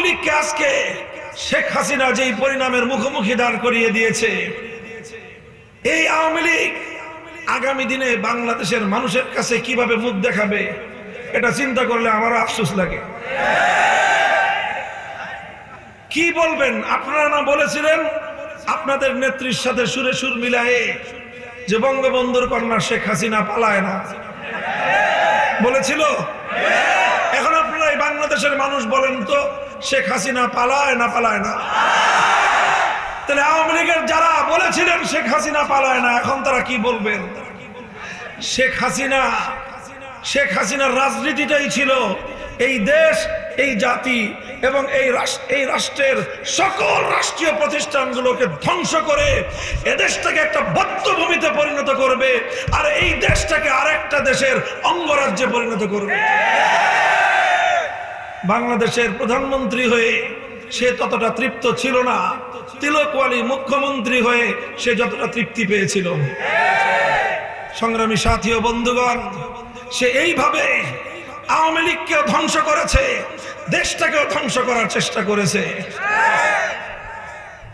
আওয়ামী লীগকে আজকে শেখ হাসিনা যেই পরিণামের মুখোমুখি দাঁড় করিয়ে দিয়েছে, এই আওয়ামী লীগ আগামী দিনে বাংলাদেশের মানুষের কাছে কীভাবে মুখ দেখাবে, এটা চিন্তা করলে আমারও আফসোস লাগে। কি বলবেন? আপনারা না বলেছিলেন? আপনাদের নেত্রীর সাথে সুরে সুর মিলায়ে যে বঙ্গবন্ধুর কন্যা শেখ হাসিনা পালায় না। বলেছিল? বাংলাদেশের মানুষ বলেন তো, শেখ হাসিনা পালায় না পালায় না? তাহলে আওয়ামী লীগের যারা বলেছিলেন শেখ হাসিনা পালায় না, এখন তারা কি বলবেন? শেখ হাসিনা, শেখ হাসিনার রাজনীতিটাই ছিল এই দেশ, এই জাতি এবং এই এই রাষ্ট্রের সকল রাষ্ট্রীয় প্রতিষ্ঠানগুলোকে ধ্বংস করে এদেশটাকে একটা বদ্ধভূমিতে পরিণত করবে, আর এই দেশটাকে আরেকটা দেশের অঙ্গরাজ্যে পরিণত করবে। বাংলাদেশের প্রধানমন্ত্রী হয়ে সে ততটা তৃপ্ত ছিল না। তিলকওয়ালি মুখ্যমন্ত্রী হয়ে সে যতটা তৃপ্তি পেয়েছিল। সংগ্রামী সাথী ও বন্ধুগণ, সে এইভাবে আওয়ামী লীগকেও ধ্বংস করেছে, দেশটাকেও ধ্বংস করার চেষ্টা করেছে।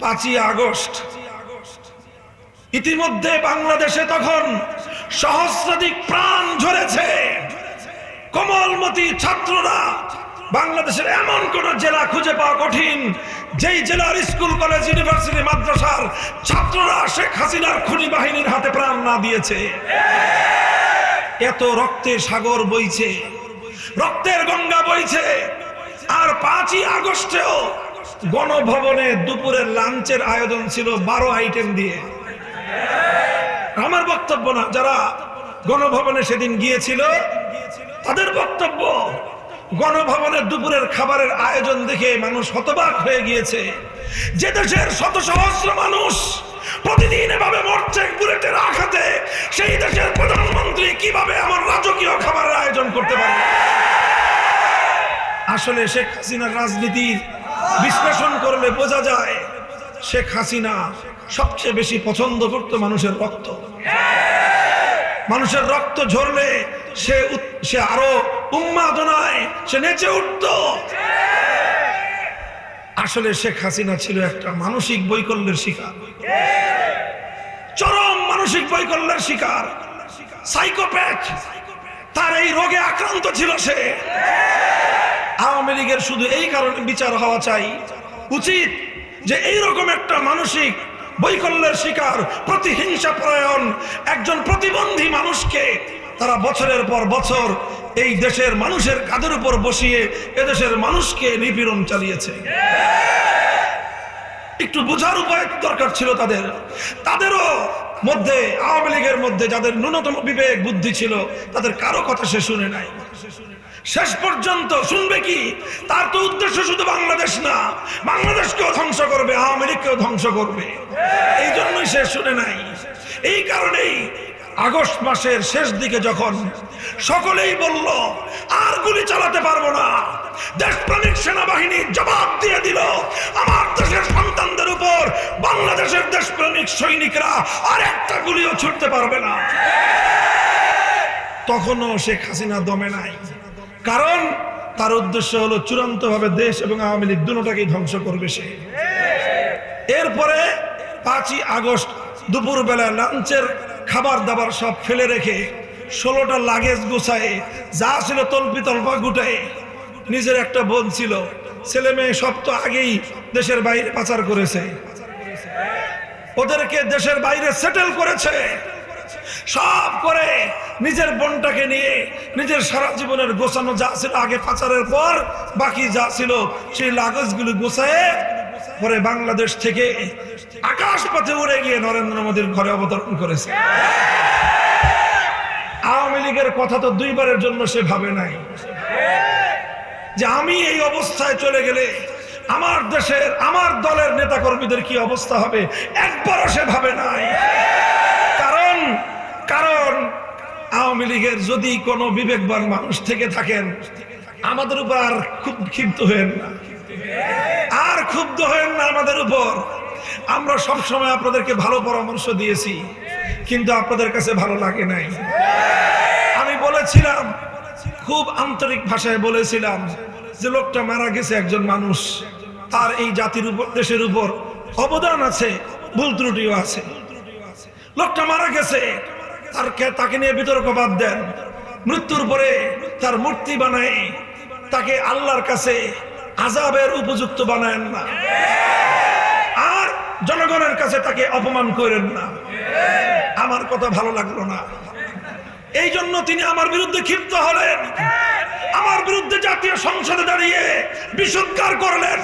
পাঁচই আগস্ট, ইতিমধ্যে বাংলাদেশে তখন সহস্রাধিক প্রাণ ঝরেছে। কোমলমতি ছাত্ররা বাংলাদেশের এমন কোন জেলা খুঁজে পাওয়া কঠিন, যেই জেলার স্কুল, কলেজ, ইউনিভার্সিটি, মাদ্রাসার ছাত্ররা শেখ হাসিনার খুনি বাহিনীর হাতে প্রাণ না দিয়েছে। এত রক্তের সাগর বইছে, রক্তের গঙ্গা বইছে, আর পাঁচই আগস্টেও গণভবনে দুপুরের লাঞ্চের আয়োজন ছিল বারো আইটেম দিয়ে। আমার বক্তব্য না, যারা গণভবনে সেদিন গিয়েছিল, তাদের বক্তব্য গণভবনের দুপুরের খাবারের আয়োজন দেখে মানুষ হতবাক হয়ে গিয়েছে। যে দেশের শত সহস্র মানুষ প্রতিদিন এভাবে মরছে বুলেটের আঘাতে, সেই দেশের প্রধানমন্ত্রী কীভাবে আমার রাজকীয় খাবারের আয়োজন করতে পারে? আসলে শেখ হাসিনার রাজনীতির বিশ্লেষণ করলে বোঝা যায়, শেখ হাসিনা সবচেয়ে বেশি পছন্দ করতো মানুষের রক্ত। মানুষের রক্ত ঝরলে সে সে আরও উন্মাদনায় সে নেচে উঠত। আসলে শেখ হাসিনা ছিল একটা মানসিক বৈকল্যের শিকার। চরম মানসিক বৈকল্যের শিকার। সাইকোপ্যাথ। তার এই রোগে আক্রান্ত ছিল সে। আওয়ামী লীগের শুধু এই কারণে বিচার হওয়া চাই। উচিত যে এইরকম একটা মানসিক বৈকল্যের শিকার, প্রতিহিংসা পরায়ণ একজন প্রতিবন্ধী মানুষকে তারা বছরের পর বছর এই দেশের মানুষের কাঁধের উপর বসিয়ে এদেশের মানুষকে নিপীড়ন চালিয়েছে? একটু বোঝার উপায় দরকার ছিল তাদের। তাদেরও মধ্যে, আওয়ামী লীগের মধ্যে যাদের ন্যূনতম বিবেক, বুদ্ধি ছিল, তাদের কারও কথা সে শুনে নাই। শেষ পর্যন্ত শুনবে কি? তার তো উদ্দেশ্য শুধু বাংলাদেশ না, বাংলাদেশকেও ধ্বংস করবে, আওয়ামী লীগকেও ধ্বংস করবে। এই জন্যই সে শুনে নাই। এই কারণেই আগস্ট মাসের শেষ দিকে যখন সকলেই বলল, আর গুলি চালাতে পারব না। দেশপ্রেমিক সেনাবাহিনী জবাব দিয়ে দিল, আমার দেশের সন্তানদের উপর বাংলাদেশের দেশপ্রেমিক সৈনিকরা আর একটা গুলিও ছুটতে পারবে না। তখনও শেখ হাসিনা দমে নাই। কারণ তার উদ্দেশ্য হলো চূড়ান্ত ভাবে দেশ এবং আওয়ামী লীগ দুটাকেই ধ্বংস করবে সে। এরপরে পাঁচই আগস্ট দুপুর বেলা লাঞ্চের খাবার দাবার সব ফেলে রেখে ষোলোটা লাগেজ গুছায়, যা ছিল তল্পি তল্পা গুটায়। নিজের একটা বোন ছিল, ছেলে মেয়ে সব তো আগেই দেশের বাইরে পাচার করেছে। ওদেরকে দেশের বাইরে সেটেল করেছে। সব করে নিজের বোনটাকে নিয়ে নিজের সারা জীবনের গোছানো যা ছিল আগে পাচারের পর বাকি যা ছিল সেই লাগজগুলো গোছায় পরে বাংলাদেশ থেকে আকাশ পথে উড়ে গিয়ে নরেন্দ্র মোদীর ঘরে অবতরণ করেছে। আওয়ামী লীগের কথা তো দুইবারের জন্য সে ভাবে নাই। যে আমি এই অবস্থায় চলে গেলে আমার দেশের, আমার দলের নেতাকর্মীদের কি অবস্থা হবে, একবারও সে ভাবে নাই। কারণ কারণ আওয়ামী লীগের যদি কোনো বিবেকবান মানুষ থেকে থাকেন, আমাদের উপর আর খুব ক্ষিপ্ত হয়েন না। আর ক্ষুব্ধ হয়েন না আমাদের উপর। আমরা সব সময় আপনাদেরকে ভালো পরামর্শ দিয়েছি, কিন্তু আপনাদের কাছে ভালো লাগে নাই। আমি বলেছিলাম, খুব আন্তরিক ভাষায় বলেছিলাম যে লোকটা মারা গেছে একজন মানুষ। তার এই জাতির উপর, দেশের উপর অবদান আছে, ভুল ত্রুটিও আছে। লোকটা মারা গেছে, তার তাকে নিয়ে বিতর্ক বাদ দেন। মৃত্যুর পরে তার মূর্তি বানায়, তাকে আল্লাহর কাছে আজাবের উপযুক্ত বানায়েন না। আর জনগণের কাছে তাকে অপমান করেন না। আমার কথা ভালো লাগল না। এই জন্য তিনি আমার বিরুদ্ধে ক্ষিপ্ত হলেন। আমার বিরুদ্ধে জাতীয় সংসদে দাঁড়িয়ে বিসৎকার করলেন।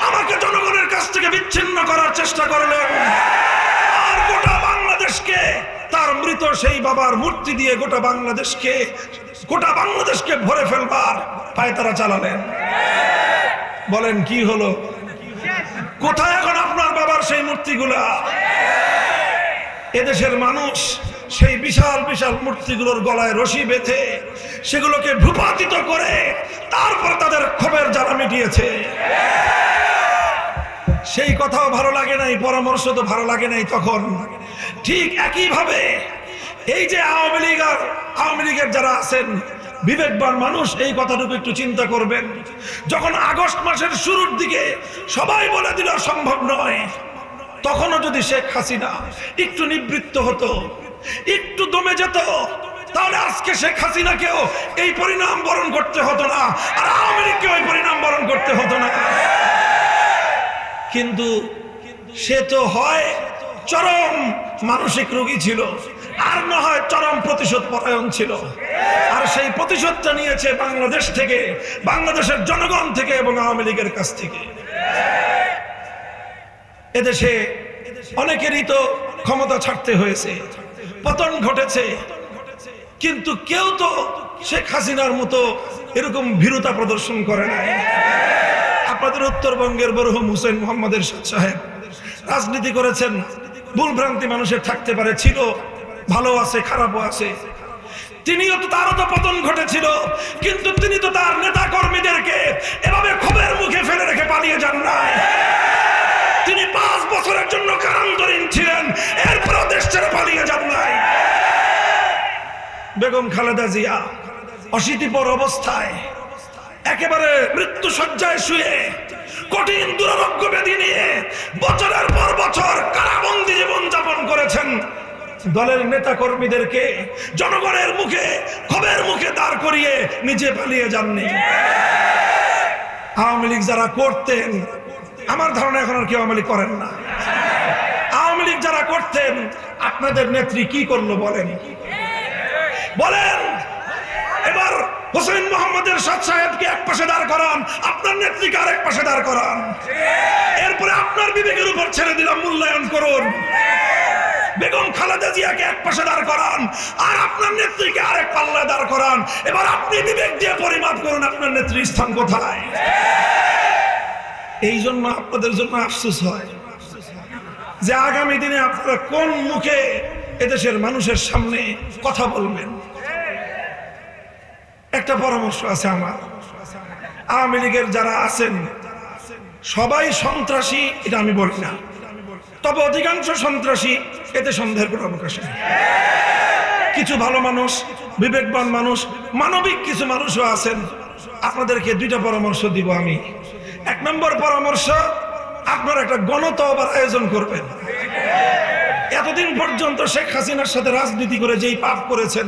আমাকে জনগণের কাছ থেকে বিচ্ছিন্ন করার চেষ্টা করলেন। আর গোটা বাংলাদেশকে, তার মৃত সেই বাবার মূর্তি দিয়ে গোটা বাংলাদেশকে গোটা বাংলাদেশকে ভরে ফেলবার পায়তারা চালালেন। বলেন, কি হলো? কোথায় এখন আপনার বাবার সেই মূর্তিগুলা? এদেশের মানুষ সেই বিশাল বিশাল মূর্তিগুলোর গলায় রশি বেঁধে সেগুলোকে ভূপাতিত করে তারপর তাদের ক্ষোভের জ্বালা মিটিয়েছে। সেই কথাও ভালো লাগে নাই, পরামর্শ তো ভালো লাগে নাই তখন। ঠিক একইভাবে এই যে আওয়ামী লীগ আওয়ামী লীগের যারা আছেন বিবেকবান মানুষ এই কথাটুকু একটু চিন্তা করবেন। যখন আগস্ট মাসের শুরুর দিকে সবাই বলে দিল সম্ভব নয়, তখনও যদি শেখ হাসিনা একটু নিবৃত্ত হতো, একটু দমে যেত, তাহলে আজকে শেখ হাসিনাকেও এই পরিণাম বরণ করতে হতো না, আর আওয়ামী এই পরিণাম বরণ করতে হতো না। কিন্তু সে তো হয় চরম মানসিক রোগী ছিল, আর না হয় চরম প্রতিশোধ পরায়ণ ছিল। আর সেই প্রতিশোধটা নিয়েছে বাংলাদেশ থেকে, বাংলাদেশের জনগণ থেকে এবং আওয়ামী লীগের কাছ থেকে। এদেশে অনেকেরই তো ক্ষমতা ছাড়তে হয়েছে, পতন ঘটেছে, কিন্তু কেউ তো শেখ হাসিনার মতো এরকম ভীরুতা প্রদর্শন করে নাই। আপনাদের উত্তরবঙ্গের বরহুম হুসেন মোহাম্মদের সাহেব রাজনীতি করেছেন ভুলভ্রান্তি মানুষের থাকতে পারে, ছিল, ভালো আছে, খারাপও আছে। তিনিও তো তারও তো পতন ঘটেছিল। কিন্তু তিনি তো তার নেতা কর্মীদেরকে এভাবে ক্ষোভের মুখে ফেলে রেখে পালিয়ে যান নাই। তিনি পাঁচ বছরের জন্য কারান্তরীণ ছিলেন, এরপরও দেশ ছেড়ে পালিয়ে যান নাই। বেগম খালেদা জিয়া অশীতিপর অবস্থায় একেবারে মৃত্যু সজ্জায় শুয়ে কঠিন দুরারোগ্য ব্যাধি নিয়ে বছরের পর বছর কারাবন্দী জীবন যাপন করেছেন। দলের নেতা কর্মীদেরকে জনগণের মুখে, ক্ষোভের মুখে দাঁড় করিয়ে নিজে পালিয়ে যাননি। আওয়ামী লীগ যারা করতেন, আমার ধারণা এখন আর কেউ আওয়ামী লীগ করেন না। আওয়ামী লীগ যারা করতেন, আপনাদের নেত্রী কি করল বলেন? বলেন, এবার হোসেন মোহাম্মদের সাদ সাহেবকে এক পাশে দাঁড় করান, আপনার নেত্রীকে আরেক পাশে দাঁড় করান। এরপরে আপনার বিবেকের উপর ছেড়ে দিলাম, মূল্যায়ন করুন। বেগম খালেদা জিয়াকে এক পাশে দাঁড় করান, আর আপনার নেত্রীকে আরেক পাল্লায় দাঁড় করান। এবার আপনি বিবেক দিয়ে পরিমাপ করুন, আপনার নেত্রীর স্থান কোথায়? এই জন্য আপনাদের জন্য আফসোস হয় যে আগামী দিনে আপনারা কোন মুখে এদেশের মানুষের সামনে কথা বলবেন। একটা পরামর্শ আছে আমার। আওয়ামী লীগের যারা আছেন, সবাই সন্ত্রাসী, এটা আমি বলি না। তবে অধিকাংশ সন্ত্রাসী এতে সন্দেহের কোনো অবকাশ নেই। কিছু ভালো মানুষ, বিবেকবান মানুষ, মানবিক কিছু মানুষও আছেন। আপনাদেরকে দুইটা পরামর্শ দিব আমি। এক নম্বর পরামর্শ, আপনারা একটা গণতবার আয়োজন করবেন। এতদিন পর্যন্ত শেখ হাসিনার সাথে রাজনীতি করে যেই পাপ করেছেন,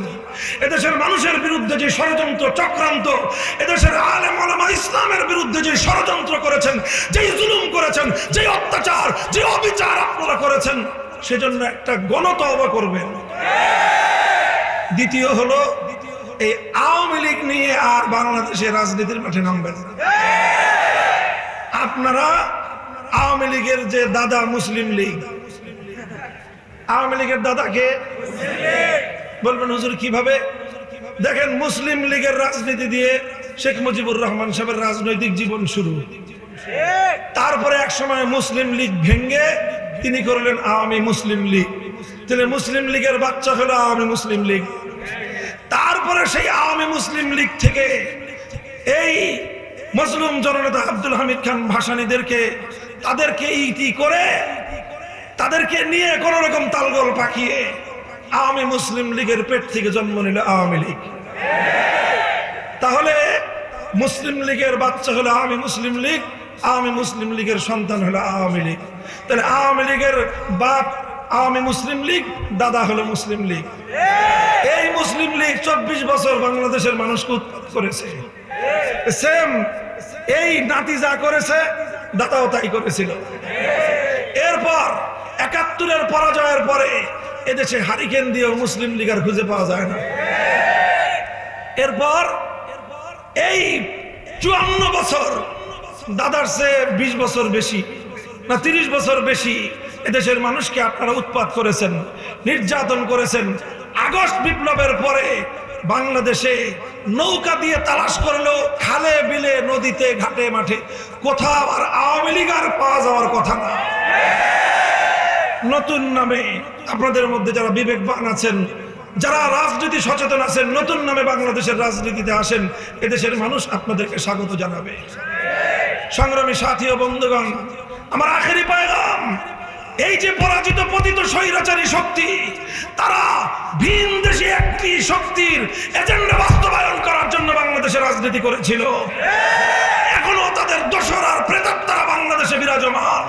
এদেশের মানুষের বিরুদ্ধে যে ষড়যন্ত্র, চক্রান্ত, এদেশের আলেম ইসলামের বিরুদ্ধে যে ষড়যন্ত্র করেছেন, যেই জুলুম করেছেন যে অত্যাচার, যে অবিচার আপনারা করেছেন, সেজন্য একটা গণতবা করবেন। দ্বিতীয় হলো, এই আওয়ামী লীগ নিয়ে আর বাংলাদেশের রাজনীতির মাঠে নামবেন আপনারা আওয়ামী লীগের যে দাদা মুসলিম লীগ, আওয়ামী লীগের দাদাকে বলবেন, হুজুর, কীভাবে? দেখেন, মুসলিম লীগের রাজনীতি দিয়ে শেখ মুজিবুর রহমান সাহেবের রাজনৈতিক জীবন শুরু। তারপরে এক সময় মুসলিম লীগ ভেঙ্গে তিনি করলেন আওয়ামী মুসলিম লীগ। তিনি মুসলিম লীগের বাচ্চা হলো আওয়ামী মুসলিম লীগ। তারপরে সেই আওয়ামী মুসলিম লীগ থেকে এই মজলুম জননেতা আব্দুল হামিদ খান ভাসানীদেরকে তাদেরকে ইতি করে তাদেরকে নিয়ে কোন রকম তালগোল পাকিয়ে আওয়ামী মুসলিম লীগের পেট থেকে জন্ম নিল আওয়ামী লীগ। তাহলে মুসলিম লীগের বাচ্চা হলো আওয়ামী মুসলিম লীগ আওয়ামী মুসলিম লীগের সন্তান হলো আওয়ামী লীগ। তাহলে আওয়ামী লীগের বাপ আওয়ামী মুসলিম লীগ, দাদা হলো মুসলিম লীগ। এই মুসলিম লীগ চব্বিশ বছর বাংলাদেশের মানুষকে উৎপাদ করেছে। সেম এই নাতি যা করেছে, দাদাও তাই করেছিল। এরপর, একাত্তরের পরাজয়ের পরে এদেশে হারিকেন দিয়েও মুসলিম লীগ আর খুঁজে পাওয়া যায় না। এরপর এই চুয়ান্ন বছর, দাদার চেয়ে বিশ বছর বেশি না তিরিশ বছর বেশি এদেশের মানুষকে আপনারা উৎপাত করেছেন, নির্যাতন করেছেন। আগস্ট বিপ্লবের পরে বাংলাদেশে নৌকা দিয়ে তালাশ করলেও খালে বিলে নদীতে, ঘাটে, মাঠে কোথাও আর আওয়ামী লীগ আর পাওয়া যাওয়ার কথা না। নতুন নামে আপনাদের মধ্যে যারা বিবেকবান আছেন যারা রাজনীতি সচেতন আছেন, নতুন নামে বাংলাদেশের রাজনীতিতে আসেন, এদেশের মানুষ আপনাদেরকে স্বাগত জানাবে। সংগ্রামী সাথী ও বন্ধুগণ, আমার আখেরি পায়গাম, এই যে পরাজিত পতিত স্বৈরাচারী শক্তি, তারা ভিন দেশে একটি শক্তির এজেন্ডা বাস্তবায়ন করার জন্য বাংলাদেশে রাজনীতি করেছিল। এখনও তাদের দোসর আর প্রেতাত্মারা বাংলাদেশে বিরাজমান।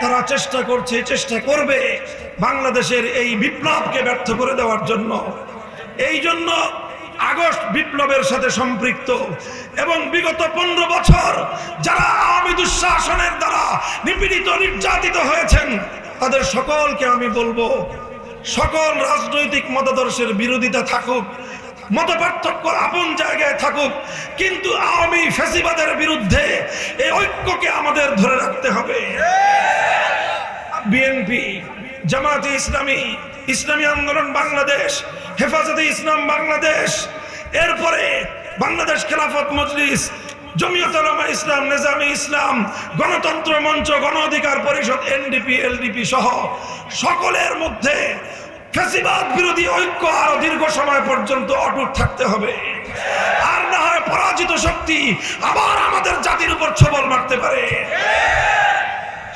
তারা চেষ্টা করছে, চেষ্টা করবে বাংলাদেশের এই বিপ্লবকে ব্যর্থ করে দেওয়ার জন্য। এই জন্য আগস্ট বিপ্লবের সাথে সম্পৃক্ত এবং বিগত পনেরো বছর যারা আওয়ামী দুঃশাসনের দ্বারা নিপীড়িত, নির্যাতিত হয়েছেন, তাদের সকলকে আমি বলব, সকল রাজনৈতিক মতাদর্শের বিরোধিতা থাকুক মত পার্থক্য আপন জায়গায় থাকুক, কিন্তু আওয়ামী ফেসিবাদের বিরুদ্ধে এই ঐক্যকে আমাদের ধরে রাখতে হবে। বিএনপি জামাতে ইসলামী ইসলামী আন্দোলন বাংলাদেশ, হেফাজতে ইসলাম বাংলাদেশ, এরপরে বাংলাদেশ খেলাফত মজলিস জমিয়ত উলামা ইসলাম, নেজামি ইসলাম, গণতন্ত্র মঞ্চ, গণ অধিকার পরিষদ, এনডিপি, এলডিপি সহ সকলের মধ্যে ফ্যাসিবাদ বিরোধী ঐক্য আরও দীর্ঘ সময় পর্যন্ত অটুট থাকতে হবে। আর না হয় পরাজিত শক্তি আবার আমাদের জাতির উপর ছবল মারতে পারে।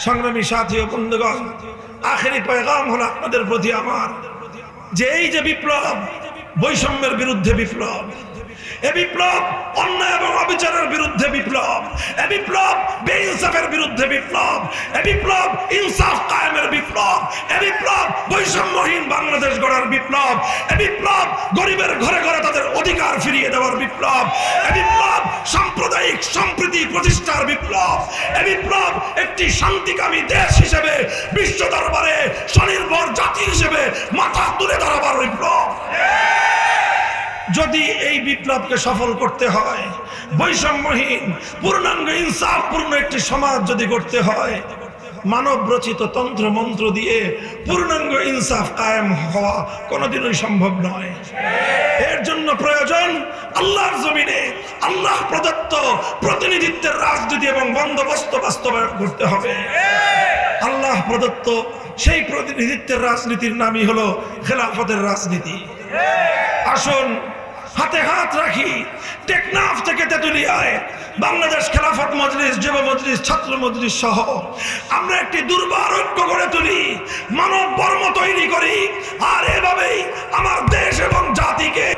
সংগ্রামী সাথী ও বন্ধুগণ, আখেরি পয়গাম হলো আপনাদের প্রতি আমার। যে এই যে বিপ্লব, বৈষম্যের বিরুদ্ধে বিপ্লব এ বিপ্লব অন্যায় এবং অবিচারের বিরুদ্ধে বিপ্লব। এ বিপ্লব বেইনসাফের বিরুদ্ধে বিপ্লব। এ বিপ্লব ইনসাফ কায়েমের বিপ্লব। এ বিপ্লব বৈষম্যহীন বাংলাদেশ গড়ার বিপ্লব। এ বিপ্লব গরিবের ঘরে ঘরে তাদের অধিকার ফিরিয়ে দেওয়ার বিপ্লব। এ বিপ্লব সাম্প্রদায়িক সম্প্রীতি প্রতিষ্ঠার বিপ্লব। এ বিপ্লব একটি শান্তিকামী দেশ হিসেবে যদি এই বিপ্লবকে সফল করতে হয়, বৈষম্যহীন, পূর্ণাঙ্গ, ইনসাফপূর্ণ একটি সমাজ যদি করতে হয় মানব রচিত তন্ত্র মন্ত্র দিয়ে পূর্ণাঙ্গ ইনসাফ কায়েম হওয়া কোনোদিনই সম্ভব নয়। এর জন্য প্রয়োজন আল্লাহর জমিনে আল্লাহ প্রদত্ত প্রতিনিধিত্বের রাজনীতি এবং বন্দোবস্ত বাস্তবায়ন করতে হবে। আল্লাহ প্রদত্ত সেই প্রতিনিধিত্বের রাজনীতির নামই হলো খেলাফতের রাজনীতি। আসুন হাতে হাত রাখি। টেকনাফ থেকে তেতুলিয়ায় বাংলাদেশ খেলাফত মজলিস, যুব মজলিস, ছাত্র মজলিস সহ আমরা একটি দুর্বার ঐক্য গড়ে তুলি, মানব বর্ম তৈরি করি, আর এভাবেই আমার দেশ এবং জাতিকে